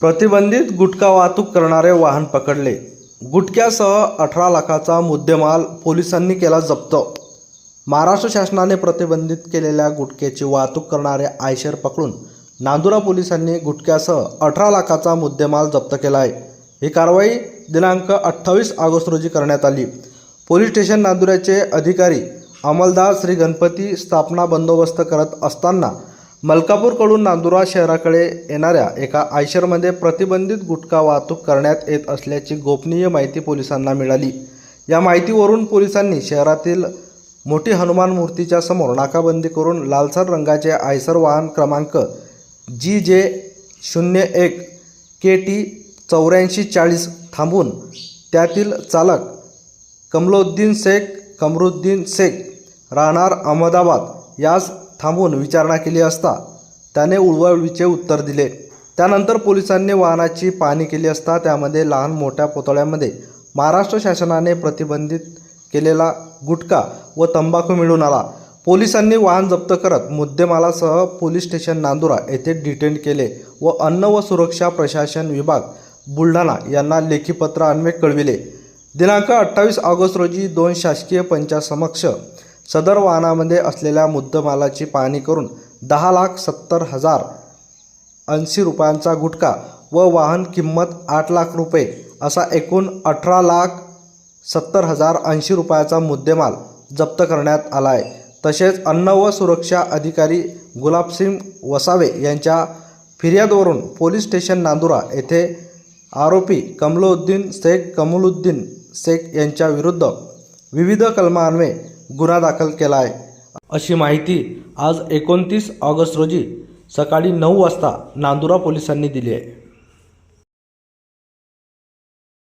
प्रतिबंधित गुटखा वाहतूक करणारे वाहन पकडले. गुटख्यासह अठरा लाखाचा मुद्देमाल पोलिसांनी केला जप्त. महाराष्ट्र शासनाने प्रतिबंधित केलेल्या गुटख्याची वाहतूक करणारे आयशर पकडून नांदुरा पोलिसांनी गुटख्यासह अठरा लाखाचा मुद्देमाल जप्त केला आहे. ही कारवाई दिनांक अठ्ठावीस ऑगस्ट रोजी करण्यात आली. पोलीस स्टेशन नांदुऱ्याचे अधिकारी अंमलदार श्री गणपती स्थापना बंदोबस्त करत असताना मलकापूरकडून नांदुरा शहराकडे येणाऱ्या एका आयशरमध्ये प्रतिबंधित गुटखा वाहतूक करण्यात येत असल्याची गोपनीय माहिती पोलिसांना मिळाली. या माहितीवरून पोलिसांनी शहरातील मोठी हनुमान मूर्तीच्या समोर नाकाबंदी करून लालसर रंगाचे आयसर वाहन क्रमांक जी जे शून्य एक के टी चौऱ्याऐंशी चाळीस थांबून त्यातील चालक कमलोद्दीन शेख कमरुद्दीन शेख राहणार अहमदाबाद. यास थांबून विचारणा केली असता त्याने उळवळीचे उत्तर दिले. त्यानंतर पोलिसांनी वाहनाची पाहणी केली असता त्यामध्ये लहान मोठ्या पुतळ्यामध्ये महाराष्ट्र शासनाने प्रतिबंधित केलेला गुटखा व तंबाखू मिळून आला. पोलिसांनी वाहन जप्त करत मुद्देमालासह पोलीस स्टेशन नांदुरा येथे डिटेन केले व अन्न व सुरक्षा प्रशासन विभाग बुलढाणा यांना लेखीपत्र पत्र कळविले. दिनांक अठ्ठावीस ऑगस्ट रोजी दोन शासकीय पंचासमक्ष सदर वाहनामध्ये असलेल्या मुद्देमालाची पाहणी करून दहा लाख सत्तर हजार ऐंशी रुपयांचा गुटखा व वाहन किंमत आठ लाख रुपये असा एकूण अठरा लाख सत्तर हजार ऐंशी रुपयाचा मुद्देमाल जप्त करण्यात आला आहे. तसेच अन्न व सुरक्षा अधिकारी गुलाबसिंग वसावे यांच्या फिर्यादवरून पोलीस स्टेशन नांदुरा येथे आरोपी कमलोद्दीन शेख कमलुद्दीन शेख यांच्या विरुद्ध विविध कलमान्वये गुन्हा दाखल केला आहे. अशी माहिती आज एकोणतीस ऑगस्ट रोजी सकाळी नऊ वाजता नांदुरा पोलिसांनी दिली आहे.